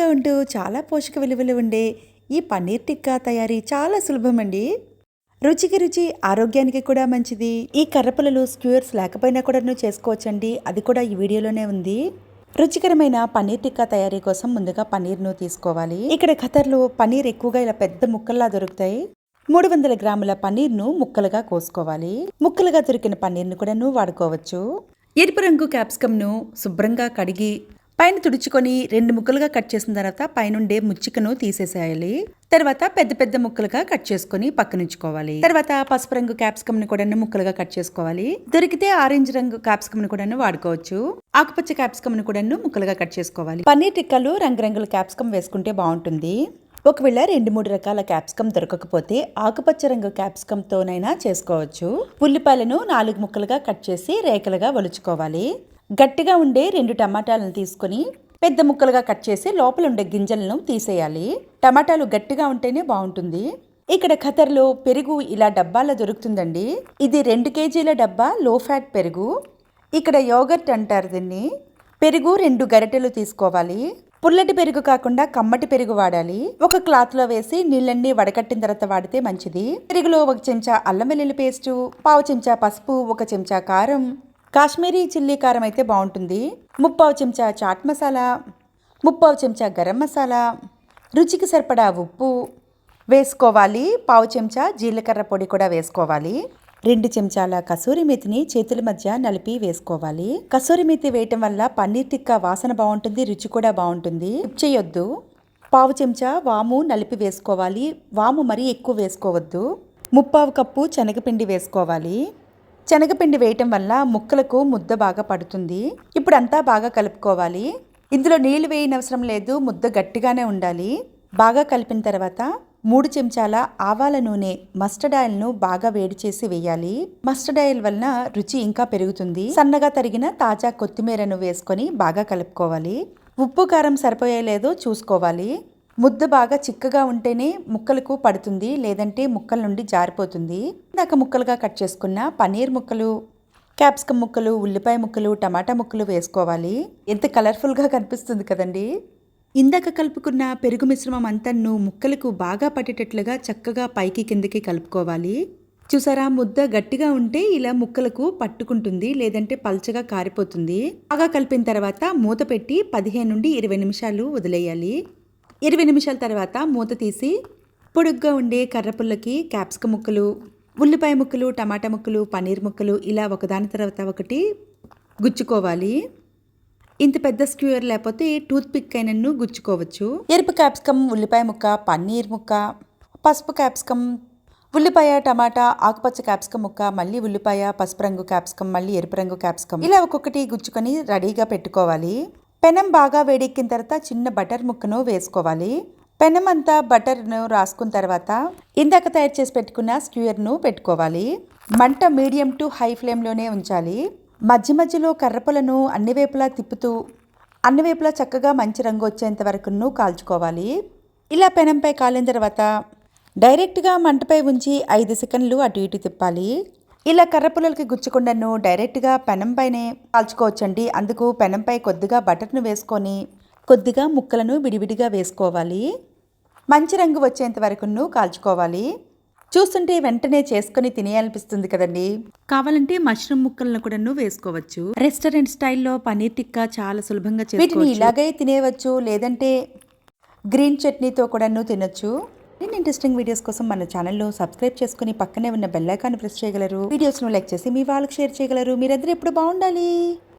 సింపుల్గా ఉంటూ చాలా పోషక విలువలు ఉండే ఈ పన్నీర్ టిక్కా తయారీ చాలా సులభమండి. రుచికి రుచి ఆరోగ్యానికి కూడా మంచిది. ఈ కర్రపులలు స్క్యూర్స్ లేకపోయినా కూడా చేసుకోవచ్చండి. అది కూడా ఈ వీడియోలోనే ఉంది. రుచికరమైన పన్నీర్ టిక్కా తయారీ కోసం ముందుగా పన్నీర్ను తీసుకోవాలి. ఇక్కడ ఖతర్లో పన్నీర్ ఎక్కువగా ఇలా పెద్ద ముక్కల్లా దొరుకుతాయి. మూడు వందల గ్రాముల పన్నీర్ను ముక్కలుగా కోసుకోవాలి. ముక్కలుగా దొరికిన పన్నీర్ను కూడా వాడుకోవచ్చు. ఎరుపు రంగు క్యాప్సికమ్ను శుభ్రంగా కడిగి పైన తుడుచుకొని రెండు ముక్కలుగా కట్ చేసిన తర్వాత పైనుండే ముచ్చికను తీసేసేయాలి. తర్వాత పెద్ద పెద్ద ముక్కలుగా కట్ చేసుకొని పక్కనుంచుకోవాలి. తర్వాత పసుపు రంగు క్యాప్సికమ్ని కూడా ముక్కలుగా కట్ చేసుకోవాలి. దొరికితే ఆరెంజ్ రంగు క్యాప్సికమ్ని కూడా వాడుకోవచ్చు. ఆకుపచ్చ క్యాప్సికమ్ని కూడా ముక్కలుగా కట్ చేసుకోవాలి. పన్నీర్ టిక్కలు రంగురంగుల క్యాప్సికమ్ వేసుకుంటే బాగుంటుంది. ఒకవేళ రెండు మూడు రకాల క్యాప్సికమ్ దొరకకపోతే ఆకుపచ్చ రంగు క్యాప్సికమ్తోనైనా చేసుకోవచ్చు. ఉల్లిపాయలను నాలుగు ముక్కలుగా కట్ చేసి రేఖలుగా ఒలుచుకోవాలి. గట్టిగా ఉండే రెండు టమాటాలను తీసుకొని పెద్ద ముక్కలుగా కట్ చేసి లోపల ఉండే గింజలను తీసేయాలి. టమాటాలు గట్టిగా ఉంటేనే బాగుంటుంది. ఇక్కడ ఖతర్లో పెరుగు ఇలా డబ్బాలో దొరుకుతుందండి. ఇది రెండు కేజీల డబ్బా లో ఫ్యాట్ పెరుగు. ఇక్కడ యోగర్ట్ అంటారు దీన్ని. పెరుగు రెండు గరిటెలు తీసుకోవాలి. పుల్లటి పెరుగు కాకుండా కమ్మటి పెరుగు వాడాలి. ఒక క్లాత్లో వేసి నీళ్ళన్నీ వడకట్టిన తర్వాత వాడితే మంచిది. పెరుగులో ఒక చెంచా అల్లం వెల్లుల్లి పేస్టు పావు చెంచా పసుపు ఒక చెంచా కారం కాశ్మీరీ చిల్లీ కారం అయితే బాగుంటుంది. ముప్పావు చెంచా చాట్ మసాలా ముప్పావు చెంచా గరం మసాలా రుచికి సరిపడా ఉప్పు వేసుకోవాలి. పావు చెంచా జీలకర్ర పొడి కూడా వేసుకోవాలి. రెండు చెంచాల కసూరి మెతిని చేతుల మధ్య నలిపి వేసుకోవాలి. కసూరి మెతి వేయటం వల్ల పన్నీర్ టిక్కా వాసన బాగుంటుంది రుచి కూడా బాగుంటుంది. చేయొద్దు. పావు చెంచా వాము నలిపి వేసుకోవాలి. వాము మరీ ఎక్కువ వేసుకోవద్దు. ముప్పావు కప్పు శనగపిండి వేసుకోవాలి. శనగపిండి వేయటం వల్ల ముక్కలకు ముద్ద బాగా పడుతుంది. ఇప్పుడు అంతా బాగా కలుపుకోవాలి. ఇందులో నీళ్ళు వేయనవసరం లేదు ముద్ద గట్టిగానే ఉండాలి. బాగా కలిపిన తర్వాత మూడు చెంచాల ఆవాల నూనె మస్టర్డ్ ఆయిల్ను బాగా వేడి చేసి వేయాలి. మస్టర్డ్ ఆయిల్ వలన రుచి ఇంకా పెరుగుతుంది. సన్నగా తరిగిన తాజా కొత్తిమీరను వేసుకొని బాగా కలుపుకోవాలి. ఉప్పు కారం సరిపోయే లేదో చూసుకోవాలి. ముద్ద బాగా చిక్కగా ఉంటేనే ముక్కలకు పడుతుంది లేదంటే ముక్కల నుండి జారిపోతుంది. ఇందాక ముక్కలుగా కట్ చేసుకున్న పన్నీర్ ముక్కలు క్యాప్సికమ్ ముక్కలు ఉల్లిపాయ ముక్కలు టమాటా ముక్కలు వేసుకోవాలి. ఎంత కలర్ఫుల్గా కనిపిస్తుంది కదండి. ఇందాక కలుపుకున్న పెరుగు మిశ్రమం అంతను ముక్కలకు బాగా పట్టేటట్లుగా చక్కగా పైకి కిందకి కలుపుకోవాలి. చూసారా ముద్ద గట్టిగా ఉంటే ఇలా ముక్కలకు పట్టుకుంటుంది లేదంటే పల్చగా కారిపోతుంది. బాగా కలిపిన తర్వాత మూత పెట్టి పదిహేను నుండి ఇరవై నిమిషాలు వదిలేయాలి. ఇరవై నిమిషాల తర్వాత మూత తీసి పొడుగ్గా ఉండే కర్రపుల్లకి క్యాప్సికం ముక్కలు ఉల్లిపాయ ముక్కలు టమాటా ముక్కలు పన్నీర్ ముక్కలు ఇలా ఒకదాని తర్వాత ఒకటి గుచ్చుకోవాలి. ఇంత పెద్ద స్క్యూర్ లేకపోతే టూత్ పిక్ అయినను గుచ్చుకోవచ్చు. ఎరుపు క్యాప్సికం ఉల్లిపాయ ముక్క పన్నీర్ ముక్క పసుపు క్యాప్సికమ్ ఉల్లిపాయ టమాటా ఆకుపచ్చ క్యాప్సికమ్ ముక్క మళ్ళీ ఉల్లిపాయ పసుపు రంగు క్యాప్సికమ్ మళ్ళీ ఎరుపు రంగు క్యాప్సికమ్ ఇలా ఒక్కొక్కటి గుచ్చుకొని రెడీగా పెట్టుకోవాలి. పెనం బాగా వేడెక్కిన తర్వాత చిన్న బటర్ ముక్కను వేసుకోవాలి. పెనం అంతా బటర్ను రాసుకున్న తర్వాత ఇందాక తయారు చేసి పెట్టుకున్న స్క్యూర్ను పెట్టుకోవాలి. మంట మీడియం టు హై ఫ్లేమ్లోనే ఉంచాలి. మధ్య మధ్యలో కర్రపులను అన్ని వైపులా తిప్పుతూ అన్ని వైపులా చక్కగా మంచి రంగు వచ్చేంత వరకును కాల్చుకోవాలి. ఇలా పెనంపై కాలిన తర్వాత డైరెక్ట్గా మంటపై ఉంచి ఐదు సెకండ్లు అటు ఇటు తిప్పాలి. ఇలా కర్రపుల్లలకి గుచ్చకుండాను డైరెక్ట్గా పెనం పైనే కాల్చుకోవచ్చండి. అందుకు పెనంపై కొద్దిగా బటర్ను వేసుకొని కొద్దిగా ముక్కలను విడివిడిగా వేసుకోవాలి. మంచి రంగు వచ్చేంత వరకును కాల్చుకోవాలి. చూస్తుంటే వెంటనే చేసుకుని తినేయాలనిపిస్తుంది కదండి. కావాలంటే మష్రూమ్ ముక్కలను కూడా వేసుకోవచ్చు. రెస్టారెంట్ స్టైల్లో పనీర్ టిక్కా చాలా సులభంగా వీటిని ఇలాగే తినేయవచ్చు లేదంటే గ్రీన్ చట్నీతో కూడాను తినొచ్చు. మరిన్ని ఇంట్రెస్టింగ్ వీడియోస్ కోసం మన ఛానల్లో సబ్స్క్రైబ్ చేసుకుని పక్కనే ఉన్న బెల్లైకాన్ని ప్రెస్ చేయగలరు. వీడియోస్ను లైక్ చేసి మీ వాళ్ళకి షేర్ చేయగలరు. మీరందరూ ఎప్పుడు బాగుండాలి?